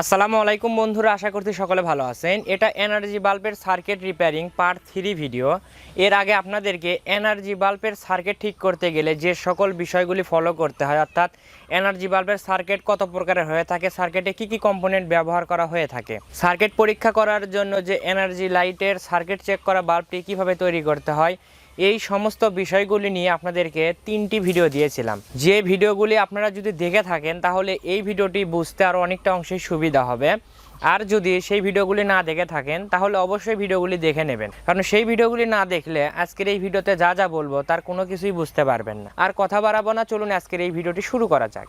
আসসালামু আলাইকুম বন্ধুরা, আশা করছি সকলে ভালো আছেন। এটা এনার্জি বাল্বের circuit repairing part three video এর আগে আপনাদেরকে এনার্জি বাল্বের সার্কিট ঠিক করতে গেলে যে সকল বিষয়গুলি ফলো করতে হয়, অর্থাৎ এনার্জি বাল্বের সার্কিট কত প্রকারের হয়ে থাকে সার্কিটে কি কি কম্পোনেন্ট ব্যবহার করা হয়ে থাকে। সার্কিট পরীক্ষা করার জন্য যে এনার্জি লাইটের সার্কিট চেক করা বাল্বটি কীভাবে তৈরি করতে হয় এই সমস্ত বিষয়গুলি নিয়ে আপনাদেরকে তিনটি ভিডিও দিয়েছিলাম। যে ভিডিওগুলি আপনারা যদি দেখে থাকেন, তাহলে এই ভিডিওটি বুঝতে আরও অনেকটা অংশেই সুবিধা হবে। আর যদি সেই ভিডিওগুলি না দেখে থাকেন, তাহলে অবশ্যই ভিডিওগুলি দেখে নেবেন। কারণ সেই ভিডিওগুলি না দেখলে আজকের এই ভিডিওতে যা যা বলব, তার কোনো কিছুই বুঝতে পারবেন না। আর কথা বাড়াবো না, চলুন আজকের এই ভিডিওটি শুরু করা যাক।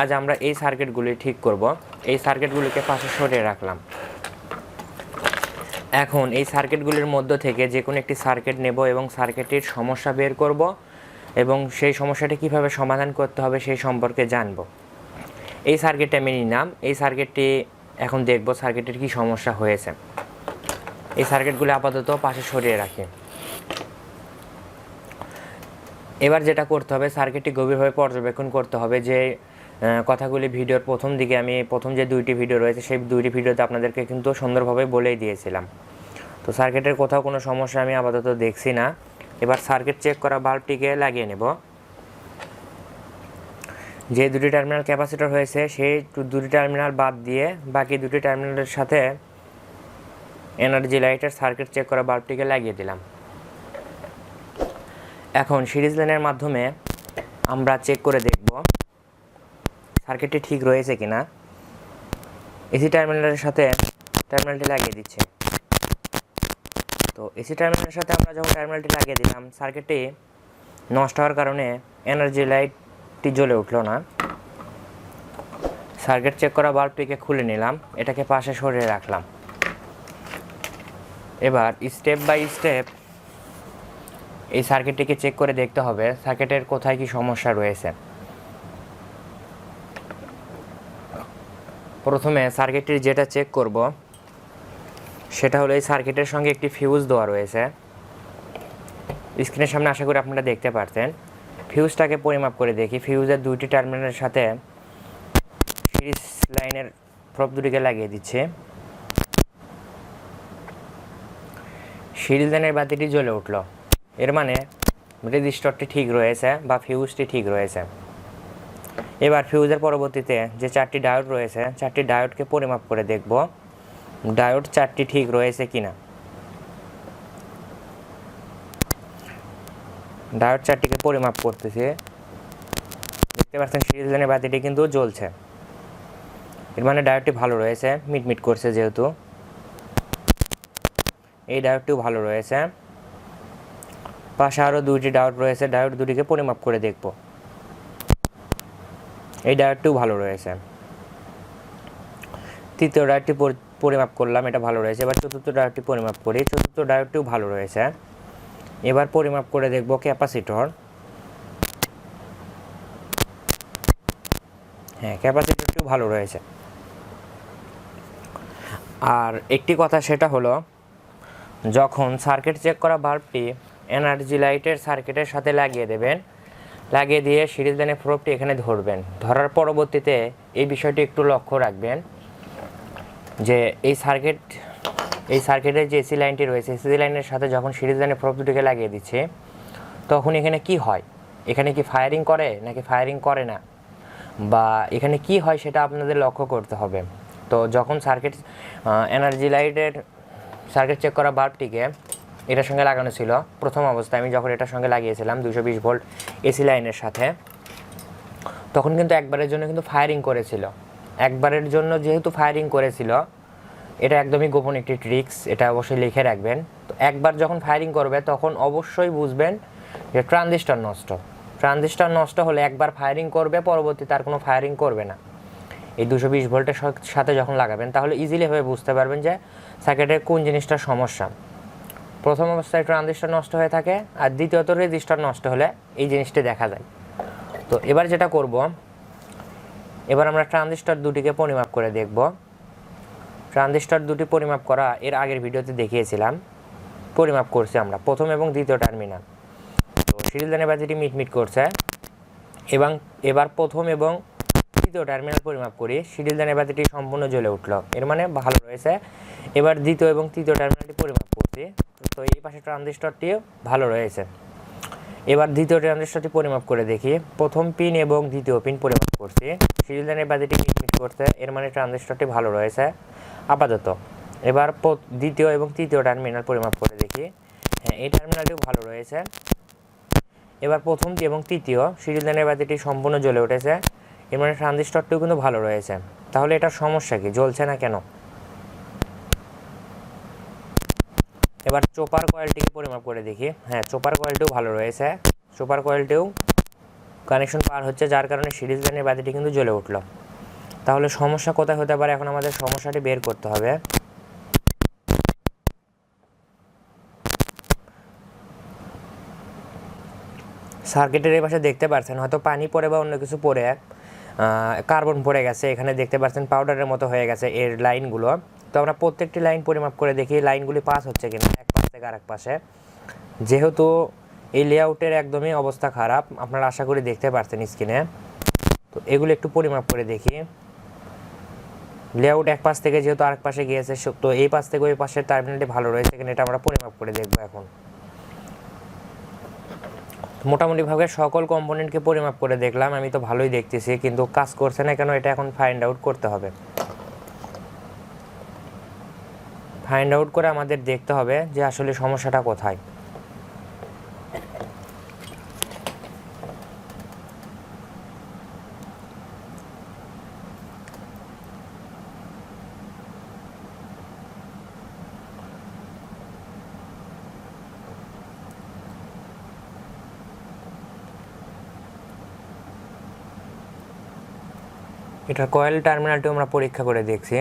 আজ আমরা এই সার্কিটগুলি ঠিক করব। এই সার্কিটগুলিকে পাশে সরিয়ে রাখলাম। এখন এই সার্কিটগুলির মধ্য থেকে যে কোনো একটি সার্কিট নেব এবং সার্কিটের সমস্যা বের করব এবং সেই সমস্যাটি কীভাবে সমাধান করতে হবে সেই সম্পর্কে জানব। এই সার্কিটটা আমি নিলাম। এই সার্কিটটি এখন দেখব সার্কিটের কি সমস্যা হয়েছে। এই সার্কিটগুলি আপাতত পাশে সরিয়ে রাখি। এবার যেটা করতে হবে, সার্কিটটি গভীরভাবে পর্যবেক্ষণ করতে হবে যে কথাগুলি ভিডিওর প্রথম দিকে আমি প্রথম যে দুইটি ভিডিও রয়েছে, সেই দুইটি ভিডিওতে আপনাদেরকে কিন্তু সুন্দরভাবে বলেই দিয়েছিলাম। তো সার্কিটের কোথাও কোনো সমস্যা আমি আপাতত দেখছি না। এবার সার্কিট চেক করা বাল্বটিকে লাগিয়ে নেব। যে দুটি টার্মিনাল ক্যাপাসিটর হয়েছে, সেই দুটি টার্মিনাল বাদ দিয়ে বাকি দুটি টার্মিনালের সাথে এনার্জি লাইটের সার্কিট চেক করা বাল্বটিকে লাগিয়ে দিলাম। এখন সিরিজ লাইনের মাধ্যমে আমরা চেক করে দেখব সার্কিটটি ঠিক রয়েছে কিনা? এসি টার্মিনালের সাথে টার্মিনালটি লাগিয়ে দিচ্ছে। তো এসি টার্মিনালের সাথে আমরা যখন টার্মিনালটি লাগিয়ে দিলাম, সার্কিটটি নষ্ট হওয়ার কারণে এনার্জি লাইটটি জ্বলে উঠল না। সার্কিট চেক করা বাল্বটিকে খুলে নিলাম, এটাকে পাশে সরিয়ে রাখলাম। এবার স্টেপ বাই স্টেপ এই সার্কিটটিকে চেক করে দেখতে হবে, সার্কিটের কোথায় কি সমস্যা রয়েছে। প্রথমে সার্কিটটির যেটা চেক করব, সেটা হলো এই সার্কিটের সঙ্গে একটি ফিউজ দেওয়া রয়েছে। স্ক্রিনের সামনে আশা করি আপনারা দেখতে পারতেন। ফিউজটাকে পরিমাপ করে দেখি। ফিউজের দুইটি টার্মিনালের সাথে সিরিজ লাইনের প্রপ দুটিকে লাগিয়ে দিচ্ছে। সিরিজ লাইনের বাতিটি জ্বলে উঠল। এর মানে রেজিস্টরটি ঠিক রয়েছে বা ফিউজটি ঠিক রয়েছে। এবার ফিউজের পরবর্তীতে যে চারটি ডায়োড রয়েছে, চারটি ডায়োডকে পরিমাপ করে দেখব। ডায়োড চারটি ঠিক রয়েছে কিনা। ডায়োড চারটিকে পরিমাপ করতেছে। দেখতে পাচ্ছেন সিরিজ লাইনের বাতিটি কিন্তু জ্বলছে। এর মানে ডায়োডটি ভালো রয়েছে, মিটমিট করছে যেহেতু। এই ডায়োডটিও ভালো রয়েছে। পাশে আরও দুইটি ডায়োড রয়েছে ডায়োড দুটিকে পরিমাপ করে দেখব। এই ডায়োডটিও ভালো রয়েছে। তৃতীয় ডায়ারটি পরি- পরিমাপ করলাম, এটা ভালো রয়েছে। এবার চতুর্থ ডায়ারটি পরিমাপ করি চতুর্থ ডায়োডটিও ভালো রয়েছে। এবার পরিমাপ করে দেখব ক্যাপাসিটর। হ্যাঁ ক্যাপাসিটরটিও ভালো রয়েছে। আর একটি কথা সেটা হলো, যখন সার্কিট চেক করা বাল্বটি এনার্জি লাইটের সার্কিটের সাথে লাগিয়ে দেবেন লাগিয়ে দিয়ে সিরিজ লাইনের প্রোপটি এখানে ধরবেন। ধরার পরবর্তীতে এই বিষয়টি একটু লক্ষ্য রাখবেন যে এই সার্কিট, এই সার্কিটের যে এসি লাইনটি রয়েছে, এসি লাইনের সাথে যখন সিরিজ লাইনের প্রোব দুটিকে লাগিয়ে দিচ্ছে, তখন এখানে কি হয়? এখানে কি ফায়ারিং করে নাকি ফায়ারিং করে না? বা এখানে কি হয় সেটা আপনাদের লক্ষ্য করতে হবে। তো যখন সার্কিট এনার্জি লাইটের, সার্কিট চেক করা বাল্বটিকে এটার সঙ্গে লাগানো ছিল। প্রথম অবস্থায় আমি যখন এটার সঙ্গে লাগিয়েছিলাম দুশো বিশ ভোল্ট এসি লাইনের সাথে, তখন কিন্তু একবারের জন্য কিন্তু ফায়ারিং করেছিল। একবারের জন্য যেহেতু ফায়ারিং করেছিল, এটা একদমই গোপন একটি ট্রিক্স এটা অবশ্যই লিখে রাখবেন। তো একবার যখন ফায়ারিং করবে, তখন অবশ্যই বুঝবেন যে ট্রানজিস্টর নষ্ট। ট্রানজিস্টর নষ্ট হলে একবার ফায়ারিং করবে পরবর্তীতে আর কোনো ফায়ারিং করবে না। এই দুশো বিশ ভোল্টের সাথে যখন লাগাবেন, তাহলে ইজিলি ভাবে বুঝতে পারবেন যে সার্কিটের কোন জিনিসটার সমস্যা। প্রথম অবস্থায় ট্রানজিস্টর নষ্ট হয়ে থাকে আর দ্বিতীয়ত রেজিস্টার নষ্ট হলে এই জিনিসটি দেখা যায়। তো এবার যেটা করব, এবার আমরা ট্রানজিস্টর দুটিকে পরিমাপ করে দেখব। ট্রানজিস্টর দুটি পরিমাপ করা এর আগের ভিডিওতে দেখিয়েছিলাম। পরিমাপ করছি আমরা প্রথম এবং দ্বিতীয় টার্মিনাল। তো সিরিজ লাইনের বাতিটি মিটমিট করছে, এবং এবার প্রথম এবং দ্বিতীয় টার্মিনাল পরিমাপ করি। শিডিল দানের বাতিটি সম্পূর্ণ জ্বলে উঠল, এর মানে ভালো রয়েছে। এবার দ্বিতীয় এবং তৃতীয় টার্মিনালটি পরিমাপ করছি। তো এই পাশে ট্রানজিস্টরটিও ভালো রয়েছে। এবার দ্বিতীয় ট্রানজিস্টরটি পরিমাপ করে দেখি। প্রথম পিন এবং দ্বিতীয় পিন পরিমাপ করছি। শিডিল দানের বাতিটি মিটমিট করতে এর মানে ট্রানজিস্টরটি ভালো রয়েছে। আপাতত এবার দ্বিতীয় এবং তৃতীয় টার্মিনাল পরিমাপ করে দেখি। হ্যাঁ এই টার্মিনালটিও ভালো রয়েছে। এবার প্রথম এবং তৃতীয় সিরিয়াল লাইনের সম্পূর্ণ জ্বলে উঠেছে, এর মানে ট্রানজিস্টরটিও কিন্তু ভালো রয়েছে। তাহলে এটার সমস্যা কি? জ্বলছে না কেন? এবার চোপার কয়েলটিকে পরিমাপ করে দেখি। হ্যাঁ চোপার কয়েলটিও ভালো রয়েছে। চোপার কয়েলটিও কানেকশন পার হচ্ছে, যার কারণে সিরিজ লাইনের বাতিটি কিন্তু জ্বলে উঠল। তাহলে সমস্যা কোথায় হতে পারে? এখন আমাদের সমস্যাটি বের করতে হবে। সার্কিটের এই পাশে দেখতে পাচ্ছেন হয়তো পানি পড়ে বা অন্য কিছু পড়ে কার্বন পড়ে গেছে। এখানে দেখতে পাচ্ছেন পাউডারের মতো হয়ে গেছে এর লাইনগুলো। তো আমরা প্রত্যেকটি লাইন পরিমাপ করে দেখি, লাইনগুলি পাস হচ্ছে কিনা। আরেক পাশে। যেহেতু এই লেআউটের একদমই অবস্থা খারাপ, আপনারা আশা করি দেখতে পাচ্ছেন স্ক্রিনে তো এগুলো একটু পরিমাপ করে দেখি। লেআউট এক পাশ থেকে যেহেতু আরেক পাশে গিয়েছে তো এই পাশ থেকে ওই পাশের টার্মিনালটি ভালো রয়েছে কিনা এটা আমরা পরিমাপ করে দেখব এখন। মোটামুটিভাবে সকল কম্পোনেন্টকে পরিমাপ করে দেখলাম, আমি তো ভালোই দেখতেছি, কিন্তু কাজ করছে না কেন এটা এখন ফাইন্ড আউট করতে হবে। ফাইন্ড আউট করে আমাদের দেখতে হবে যে আসলে সমস্যাটা কোথায়। এটা কয়েল টার্মিনালটি আমরা পরীক্ষা করে দেখছি।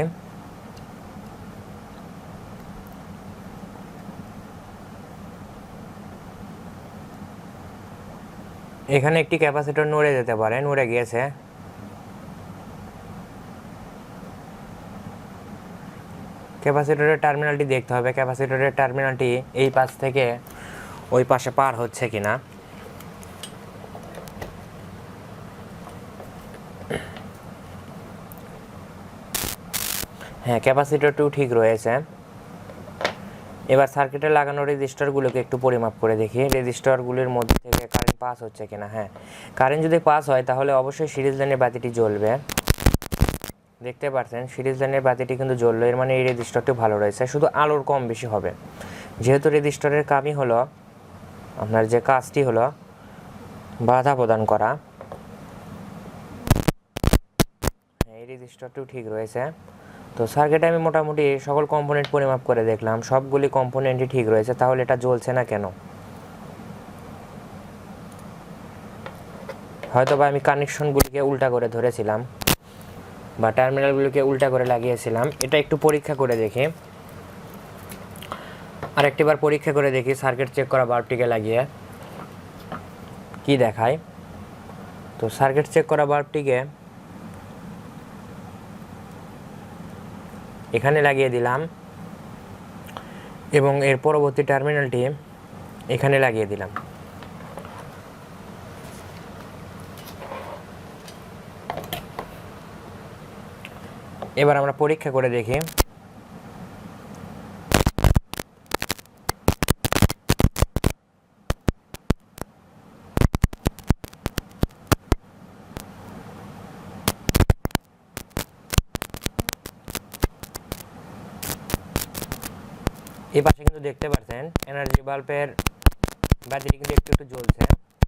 এখানে একটি ক্যাপাসিটর নড়ে যেতে পারে, নড়ে গিয়েছে। ক্যাপাসিটরের টার্মিনালটি দেখতে হবে, ক্যাপাসিটরের টার্মিনালটি এই পাশ থেকে ওই পাশে পার হচ্ছে কিনা। হ্যাঁ ক্যাপাসিটরটিও ঠিক রয়েছে। এবার সার্কিটে লাগানো রেজিস্টারগুলোকে একটু পরিমাপ করে দেখি। রেজিস্টারগুলির মধ্যে পাস হচ্ছে কিনা হ্যাঁ। কারেন্ট যদি পাস হয় তাহলে অবশ্যই সিরিজ লাইনের বাতিটি জ্বলবে। দেখতে পাচ্ছেন সিরিজ লাইনের বাতিটি কিন্তু জ্বললো এর মানে এই রেজিস্টারটি ভালো রয়েছে শুধু আলোর কম বেশি হবে। যেহেতু রেজিস্টারের কামই হলো আপনার যে কাজটি হলো বাধা প্রদান করা। হ্যাঁ, এই রেজিস্টারটিও ঠিক রয়েছে। তো সার্কিটে আমি মোটামুটি সকল কম্পোনেন্ট পরিমাপ করে দেখলাম সবগুলি কম্পোনেন্টই ঠিক রয়েছে তাহলে এটা জ্বলছে না কেন? হয়তো বা আমি কানেকশনগুলিকে উল্টা করে ধরেছিলাম বা টার্মিনালগুলিকে উল্টা করে লাগিয়েছিলাম। এটা একটু পরীক্ষা করে দেখি। আর একটিবার পরীক্ষা করে দেখি সার্কিট চেক করা বাল্বটিকে লাগিয়ে। কি দেখায়? তো সার্কিট চেক করা বাল্বটিকে এখানে লাগিয়ে দিলাম এবং এর পরবর্তী টার্মিনালটি এখানে লাগিয়ে দিলাম। এবার আমরা পরীক্ষা করে দেখি। এই পাশে কিন্তু দেখতে পাচ্ছেন এনার্জি বাল্বের বাতিটি কিন্তু একটু একটু জ্বলছে।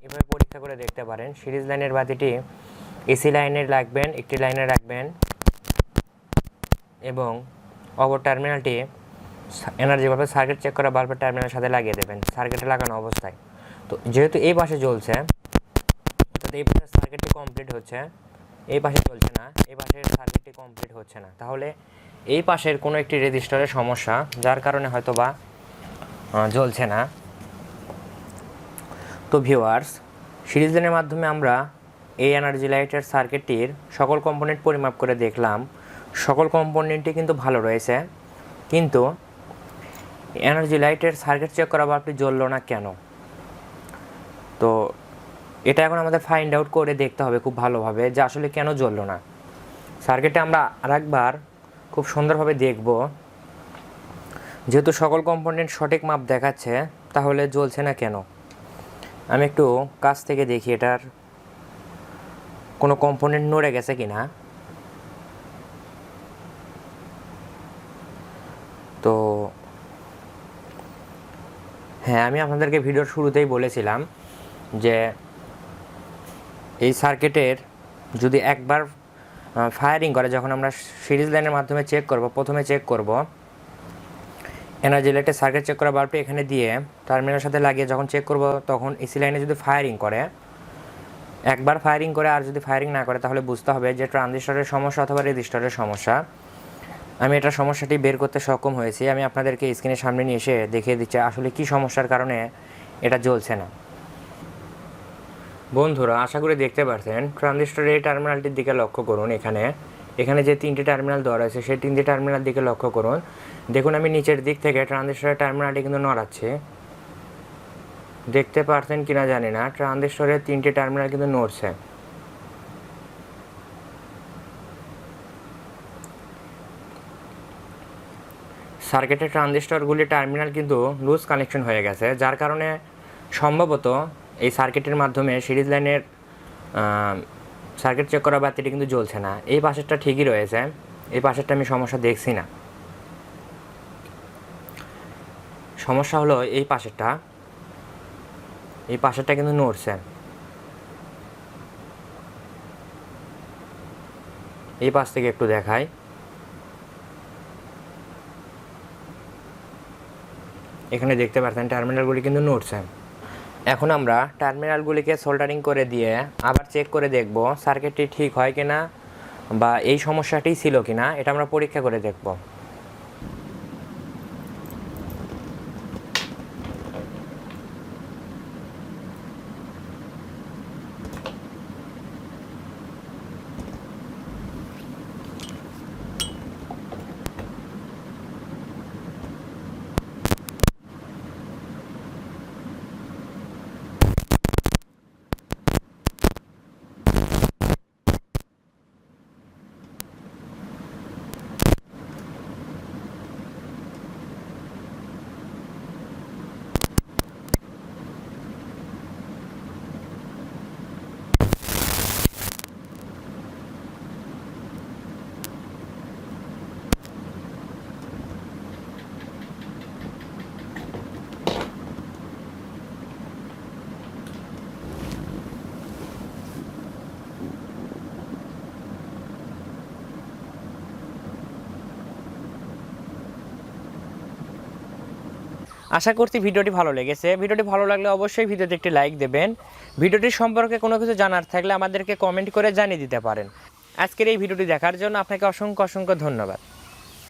এভাবে পরীক্ষা করে দেখতে পারেন, সিরিজ লাইনের বাতিটি এসি লাইনের রাখবেন, একটি লাইনে রাখবেন। এবং অপর টার্মিনালটি এনার্জি বাল্বের সার্কিট চেক করা বাল্বের টার্মিনালের সাথে লাগিয়ে দেবেন। সার্কিটে লাগানো অবস্থায়। তো যেহেতু এই পাশে জ্বলছে অর্থাৎ এই পাশে সার্কিটটি কমপ্লিট হচ্ছে। এই পাশে চলছে না, এই পাশের সার্কিটটি কমপ্লিট হচ্ছে না। তাহলে এই পাশের কোনো একটি রেজিস্টারের সমস্যা, যার কারণে হয়তো বা জ্বলছে না। তো ভিউয়ার্স সিরিজ মাধ্যমে আমরা এই এনার্জি লাইটের সার্কিটটির সকল কম্পোনেন্ট পরিমাপ করে দেখলাম। সকল কম্পোনেন্টই কিন্তু ভালো রয়েছে। কিন্তু এনার্জি লাইটের সার্কিট চেক করা বাল্বটি জ্বললো না কেন? তো এটা এখন আমাদের ফাইন্ড আউট করে দেখতে হবে খুব ভালোভাবে যে আসলে কেন জ্বললো না। সার্কিটে আমরা আরেকবার খুব সুন্দরভাবে দেখব। যেহেতু সকল কম্পোনেন্ট সঠিক মাপ দেখাচ্ছে, তাহলে জ্বলছে না কেন? আমি একটু কাছ থেকে দেখি এটার কোনো কম্পোনেন্ট নড়ে গেছে কি না তো হ্যাঁ আমি আপনাদেরকে ভিডিওর শুরুতেই বলেছিলাম যে এই সার্কিটের যদি একবার ফায়ারিং করে, যখন আমরা সিরিজ লাইনের মাধ্যমে চেক করব, প্রথমে চেক করব এনার্জি লাইটের সার্কিট চেক করা বাল্বটি এখানে দিয়ে টার্মিনালের সাথে লাগিয়ে যখন চেক করব, তখন এসি লাইনে যদি ফায়ারিং করে, একবার ফায়ারিং করে আর যদি ফায়ারিং না করে, তাহলে বুঝতে হবে যে ট্রানজিস্টরের সমস্যা অথবা রেজিস্টরের সমস্যা। আমি এটা সমস্যাটি বের করতে সক্ষম হয়েছি। আমি আপনাদেরকে স্ক্রিনের সামনে নিয়ে এসে দেখিয়ে দিচ্ছি, আসলে কি সমস্যার কারণে এটা জ্বলছে না। বন্ধুরা, আশা করি দেখতে পাচ্ছেন ট্রানজিস্টরের এই টার্মিনালটির দিকে লক্ষ্য করুন এখানে। এখানে যে তিনটি টার্মিনাল দেওয়া রয়েছে, সেই তিনটি টার্মিনাল দিকে লক্ষ্য করুন। দেখুন, আমি নিচের দিক থেকে ট্রানজিস্টরের টার্মিনালটি কিন্তু নড়াচ্ছে। দেখতে পারছেন কিনা জানি না ট্রানজিস্টরের তিনটি টার্মিনাল কিন্তু নড়ছে। সার্কিটের ট্রানজিস্টরগুলি টার্মিনাল কিন্তু লুজ কানেকশন হয়ে গেছে, যার কারণে সম্ভবত এই সার্কিটের মাধ্যমে সিরিজ লাইনের সার্কিট চেক করা বাতিটি কিন্তু জ্বলছে না। এই পাশেরটা ঠিকই রয়েছে, এই পাশেরটা আমি সমস্যা দেখছি না। সমস্যা হলো এই পাশেরটা এই পাশেরটা কিন্তু নড়ছে। এই পাশ থেকে একটু দেখাই। এখানে দেখতে পাচ্ছেন টার্মিনালগুলি কিন্তু নড়ছে এখন আমরা টার্মিনালগুলিকে সোল্ডারিং করে দিয়ে আবার চেক করে দেখব সার্কিটটি ঠিক হয় কিনা বা এই সমস্যাটি ছিল কিনা, এটা আমরা পরীক্ষা করে দেখব। আশা করছি ভিডিওটি ভালো লেগেছে। ভিডিওটি ভালো লাগলে অবশ্যই ভিডিওতে একটি লাইক দেবেন। ভিডিওটি সম্পর্কে কোনো কিছু জানার থাকলে আমাদেরকে কমেন্ট করে জানিয়ে দিতে পারেন। আজকের এই ভিডিওটি দেখার জন্য আপনাকে অসংখ্য অসংখ্য ধন্যবাদ।